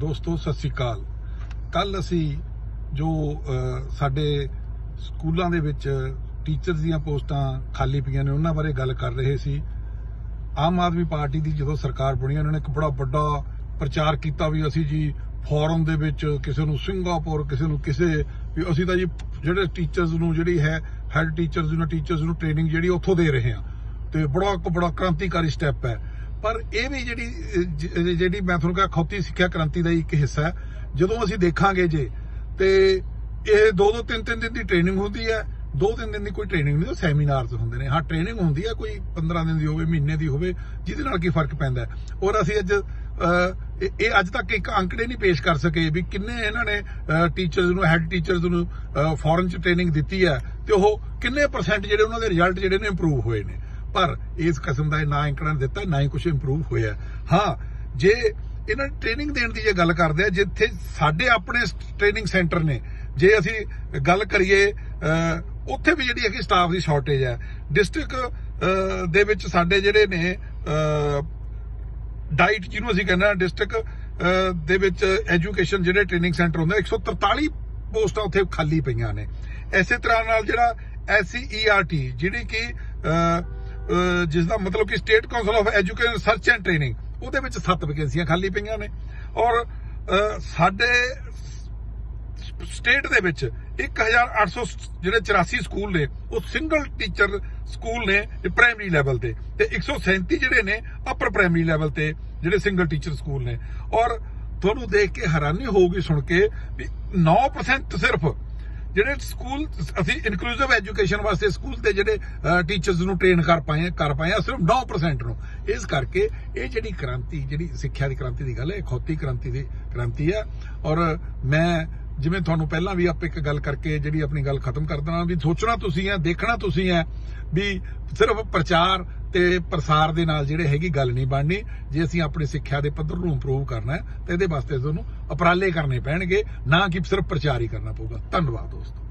ਦੋਸਤੋ, ਸਤਿ ਸ੍ਰੀ ਅਕਾਲ। ਕੱਲ ਅਸੀਂ ਜੋ ਸਾਡੇ ਸਕੂਲਾਂ ਦੇ ਵਿੱਚ ਟੀਚਰਸ ਦੀਆਂ ਪੋਸਟਾਂ ਖਾਲੀ ਪਈਆਂ ਨੇ, ਉਹਨਾਂ ਬਾਰੇ ਗੱਲ ਕਰ ਰਹੇ ਸੀ। ਆਮ ਆਦਮੀ ਪਾਰਟੀ ਦੀ ਜਦੋਂ ਸਰਕਾਰ ਬਣੀ, ਉਹਨਾਂ ਨੇ ਇੱਕ ਬੜਾ ਵੱਡਾ ਪ੍ਰਚਾਰ ਕੀਤਾ ਵੀ ਅਸੀਂ ਜੀ ਫੋਰਮ ਦੇ ਵਿੱਚ ਕਿਸੇ ਨੂੰ ਸਿੰਗਾਪੁਰ ਕਿਸੇ ਨੂੰ ਕਿਸੇ ਵੀ ਅਸੀਂ ਤਾਂ ਜੀ ਜਿਹੜੇ ਟੀਚਰਸ ਨੂੰ ਜਿਹੜੀ ਹੈ ਹੈਡ ਟੀਚਰਸ ਨੂੰ ਟੀਚਰਸ ਨੂੰ ਟ੍ਰੇਨਿੰਗ ਜਿਹੜੀ ਉੱਥੋਂ ਦੇ ਰਹੇ ਹਾਂ। ਤੇ ਬੜਾ ਇੱਕ ਬੜਾ ਕ੍ਰਾਂਤੀਕਾਰੀ ਸਟੈਪ ਹੈ। ਪਰ ਇਹ ਵੀ ਜਿਹੜੀ ਜਿਹੜੀ ਮੈਂ ਤੁਹਾਨੂੰ ਕਿਹਾ, ਖੌਤੀ ਸਿੱਖਿਆ ਕ੍ਰਾਂਤੀ ਦਾ ਇੱਕ ਹਿੱਸਾ ਹੈ। ਜਦੋਂ ਅਸੀਂ ਦੇਖਾਂਗੇ ਜੇ, ਤੇ ਇਹ ਦੋ ਦੋ ਤਿੰਨ ਤਿੰਨ ਦਿਨ ਦੀ ਟ੍ਰੇਨਿੰਗ ਹੁੰਦੀ ਹੈ ਦੋ ਤਿੰਨ ਦਿਨ ਦੀ ਕੋਈ ਟ੍ਰੇਨਿੰਗ ਨਹੀਂ, ਉਹ ਸੈਮੀਨਾਰਸ ਹੁੰਦੇ ਨੇ। ਹਾਂ ਟ੍ਰੇਨਿੰਗ ਹੁੰਦੀ ਹੈ, ਕੋਈ 15 ਦਿਨ ਦੀ ਹੋਵੇ, ਮਹੀਨੇ ਦੀ ਹੋਵੇ, ਜਿਹਦੇ ਨਾਲ ਕੀ ਫ਼ਰਕ ਪੈਂਦਾ ਔਰ ਅਸੀਂ ਅੱਜ ਇਹ ਅੱਜ ਤੱਕ ਇੱਕ ਅੰਕੜੇ ਨਹੀਂ ਪੇਸ਼ ਕਰ ਸਕੇ ਵੀ ਕਿੰਨੇ ਇਹਨਾਂ ਨੇ ਟੀਚਰਸ ਨੂੰ ਹੈੱਡ ਟੀਚਰਸ ਨੂੰ ਫੋਰਨ ਚ ਟ੍ਰੇਨਿੰਗ ਦਿੱਤੀ ਹੈ, ਤੇ ਉਹ ਕਿੰਨੇ ਪਰਸੈਂਟ ਜਿਹੜੇ ਉਹਨਾਂ ਦੇ ਰਿਜ਼ਲਟ ਜਿਹੜੇ ਨੇ ਇੰਪਰੂਵ ਹੋਏ ਨੇ। ਪਰ ਇਸ ਕਿਸਮ ਦਾ ਨਾ ਅੰਕੜਾ ਦਿੱਤਾ ਨਾ ਹੀ ਕੁਝ ਇੰਪਰੂਵ ਹੋਇਆ। ਹਾਂ ਜੇ ਇਹਨਾਂ ਟ੍ਰੇਨਿੰਗ ਦੇਣ ਦੀ ਜੇ ਗੱਲ ਕਰਦੇ ਆ ਜਿੱਥੇ ਸਾਡੇ ਆਪਣੇ ਟ੍ਰੇਨਿੰਗ ਸੈਂਟਰ ਨੇ ਜੇ ਅਸੀਂ ਗੱਲ ਕਰੀਏ ਉੱਥੇ ਵੀ ਜਿਹੜੀ ਹੈਗੀ ਸਟਾਫ ਦੀ ਸ਼ਾਰਟੇਜ ਹੈ ਡਿਸਟ੍ਰਿਕਟ ਦੇ ਵਿੱਚ ਸਾਡੇ ਜਿਹੜੇ ਨੇ ਡਾਈਟ ਜਿਹਨੂੰ ਅਸੀਂ ਕਹਿੰਦੇ ਆ ਡਿਸਟ੍ਰਿਕਟ ਦੇ ਵਿੱਚ ਐਜੂਕੇਸ਼ਨ ਜਿਹੜੇ ਟ੍ਰੇਨਿੰਗ ਸੈਂਟਰ ਹੁੰਦੇ ਆ, 143 ਪੋਸਟਾਂ ਉੱਥੇ ਖਾਲੀ ਪਈਆਂ ਨੇ। ਐਸੇ ਤਰ੍ਹਾਂ ਨਾਲ ਜਿਹੜਾ ਐਸਸੀਈਆਰਟੀ ਜਿਹੜੀ ਕਿ ਜਿਸ ਦਾ ਮਤਲਬ ਕਿ state council of education research and training ਉਹਦੇ ਵਿੱਚ 7 ਵੈਕੈਂਸੀਆਂ ਖਾਲੀ ਪਈਆਂ ਨੇ। ਔਰ ਸਾਡੇ ਸਟੇਟ ਦੇ ਵਿੱਚ 1800 ਜਿਹੜੇ 84 ਸਕੂਲ ਨੇ, ਉਹ ਸਿੰਗਲ ਟੀਚਰ ਸਕੂਲ ਨੇ ਪ੍ਰਾਇਮਰੀ ਲੈਵਲ ਤੇ ਤੇ 137 ਜਿਹੜੇ ਨੇ ਅਪਰ ਪ੍ਰਾਇਮਰੀ ਲੈਵਲ ਤੇ ਜਿਹੜੇ ਸਿੰਗਲ ਟੀਚਰ ਸਕੂਲ ਨੇ। ਔਰ, ਤੁਹਾਨੂੰ ਦੇਖ ਕੇ ਹੈਰਾਨੀ ਹੋਊਗੀ ਸੁਣ ਕੇ ਵੀ 9% ਸਿਰਫ ਜਿਹੜੇ ਸਕੂਲ, ਅਸੀਂ ਇਨਕਲੂਸਿਵ ਐਜੂਕੇਸ਼ਨ ਵਾਸਤੇ ਸਕੂਲ ਦੇ ਜਿਹੜੇ ਟੀਚਰਸ ਨੂੰ ਟ੍ਰੇਨ ਕਰ ਪਾਏ ਕਰ ਪਾਏ ਆ ਸਿਰਫ 9% ਨੂੰ। ਇਸ ਕਰਕੇ ਇਹ ਜਿਹੜੀ ਕ੍ਰਾਂਤੀ, ਜਿਹੜੀ ਸਿੱਖਿਆ ਦੀ ਕ੍ਰਾਂਤੀ ਦੀ ਗੱਲ ਹੈ, ਇਹ ਖੋਤੀ ਕ੍ਰਾਂਤੀ ਦੀ ਕ੍ਰਾਂਤੀ ਹੈ। ਔਰ ਮੈਂ ਜਿਵੇਂ ਤੁਹਾਨੂੰ ਪਹਿਲਾਂ ਵੀ ਆਪ ਇੱਕ ਗੱਲ ਕਰਕੇ ਜਿਹੜੀ ਆਪਣੀ ਗੱਲ ਖਤਮ ਕਰ ਦੇਣਾ ਵੀ ਸੋਚਣਾ ਤੁਸੀਂ ਹੈ, ਦੇਖਣਾ ਤੁਸੀਂ ਹੈ ਵੀ ਸਿਰਫ ਪ੍ਰਚਾਰ ਤੇ ਪ੍ਰਸਾਰ ਦੇ ਨਾਲ ਜਿਹੜੇ ਹੈਗੀ ਗੱਲ ਨਹੀਂ ਬਣਨੀ, ਜੇ ਅਸੀਂ ਆਪਣੀ ਸਿੱਖਿਆ ਦੇ ਪੱਧਰ ਨੂੰ ਇੰਪਰੂਵ ਕਰਨਾ ਹੈ, ਤਾਂ ਇਹਦੇ ਵਾਸਤੇ ਤੁਹਾਨੂੰ ਉਪਰਾਲੇ ਕਰਨੇ ਪੈਣਗੇ, ਨਾ ਕਿ ਸਿਰਫ ਪ੍ਰਚਾਰ ਹੀ ਕਰਨਾ ਪਊਗਾ। ਧੰਨਵਾਦ ਦੋਸਤੋ।